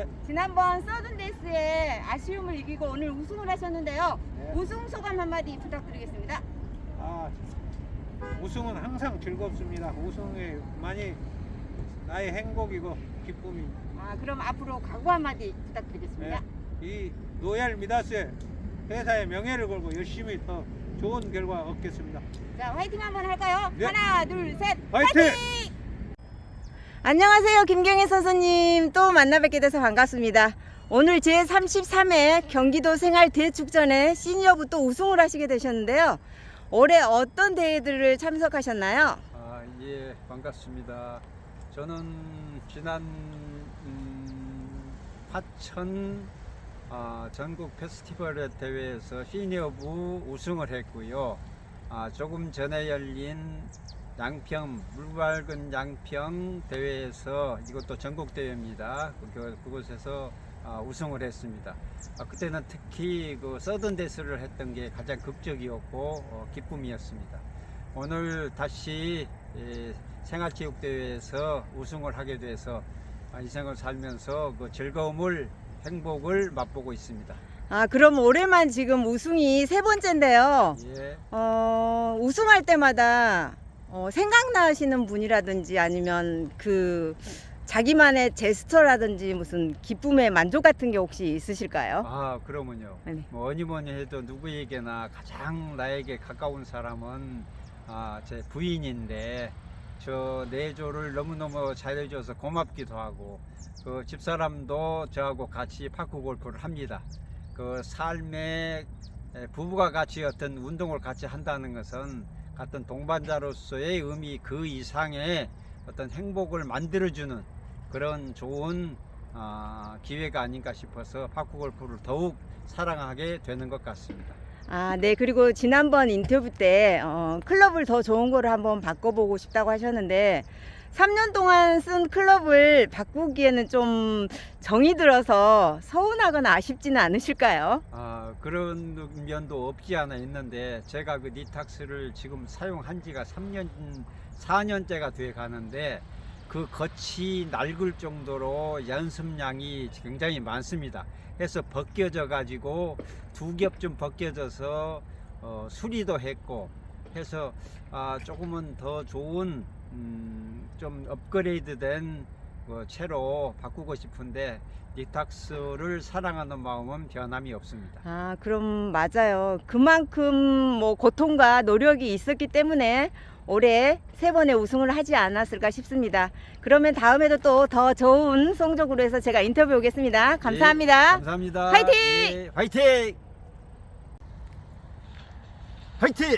네. 지난번 서든데스에 아쉬움을 이기고 오늘 우승을 하셨는데요. 네. 우승 소감 한마디 부탁드리겠습니다. 아, 우승은 항상 즐겁습니다. 우승이 많이 나의 행복이고 기쁨이. 아, 그럼 앞으로 각오 한마디 부탁드리겠습니다. 네. 이 로얄 미다스의 회사의 명예를 걸고 열심히 더 좋은 결과 얻겠습니다. 자, 화이팅 한번 할까요? 네. 하나, 둘, 셋. 화이팅! 안녕하세요. 김경희 선수님. 또 만나 뵙게 돼서 반갑습니다. 오늘 제 33회 경기도 생활 대축전에 시니어부 또 우승을 하시게 되셨는데요. 올해 어떤 대회들을 참석하셨나요? 아, 예, 반갑습니다. 저는 지난 음, 화천 아, 전국 페스티벌 대회에서 시니어부 우승을 했고요. 아, 조금 전에 열린 양평 물밝은 양평 대회에서 이것도 전국 대회입니다. 그, 그곳에서 아, 우승을 했습니다. 아, 그때는 특히 그 서든 데스를 했던 게 가장 극적이었고 어, 기쁨이었습니다. 오늘 다시 예, 생활체육대회에서 우승을 하게 돼서 아, 인생을 살면서 그 즐거움을 행복을 맛보고 있습니다. 아, 그럼 올해만 지금 우승이 세 번째인데요. 예. 어, 우승할 때마다 어, 생각나시는 분이라든지 아니면 그 자기만의 제스처라든지 무슨 기쁨의 만족 같은 게 혹시 있으실까요? 아 그러면요. 네. 뭐 어니 뭐니 해도 누구에게나 가장 나에게 가까운 사람은 아, 제 부인인데 저 내조를 너무너무 잘해줘서 고맙기도 하고 그 집사람도 저하고 같이 파크 골프를 합니다. 그 에, 부부가 같이 어떤 운동을 같이 한다는 것은 같은 동반자로서의 의미 그 이상의 어떤 행복을 만들어주는 그런 좋은 아, 기회가 아닌가 싶어서 파크 골프를 더욱 사랑하게 되는 것 같습니다. 아, 네. 그리고 지난번 인터뷰 때 어, 클럽을 더 좋은 거를 한번 바꿔보고 싶다고 하셨는데 3년 동안 쓴 클럽을 바꾸기에는 좀 정이 들어서 서운하거나 아쉽지는 않으실까요? 아, 그런 면도 없지 않아 있는데 제가 그 니탁스를 지금 사용한 지가 3년, 4년째가 돼 가는데 그 겉이 낡을 정도로 연습량이 굉장히 많습니다. 해서 벗겨져 가지고 두 겹 좀 벗겨져서 어, 수리도 했고 해서 아, 조금은 더 좋은 음, 좀 업그레이드된 그 채로 바꾸고 싶은데 니탁스를 사랑하는 마음은 변함이 없습니다. 아, 그럼 맞아요. 그만큼 뭐 고통과 노력이 있었기 때문에 올해 세 번의 우승을 하지 않았을까 싶습니다. 그러면 다음에도 또 더 좋은 성적으로 해서 제가 인터뷰 오겠습니다. 감사합니다. 예, 감사합니다. 화이팅! 예, 화이팅! 화이팅!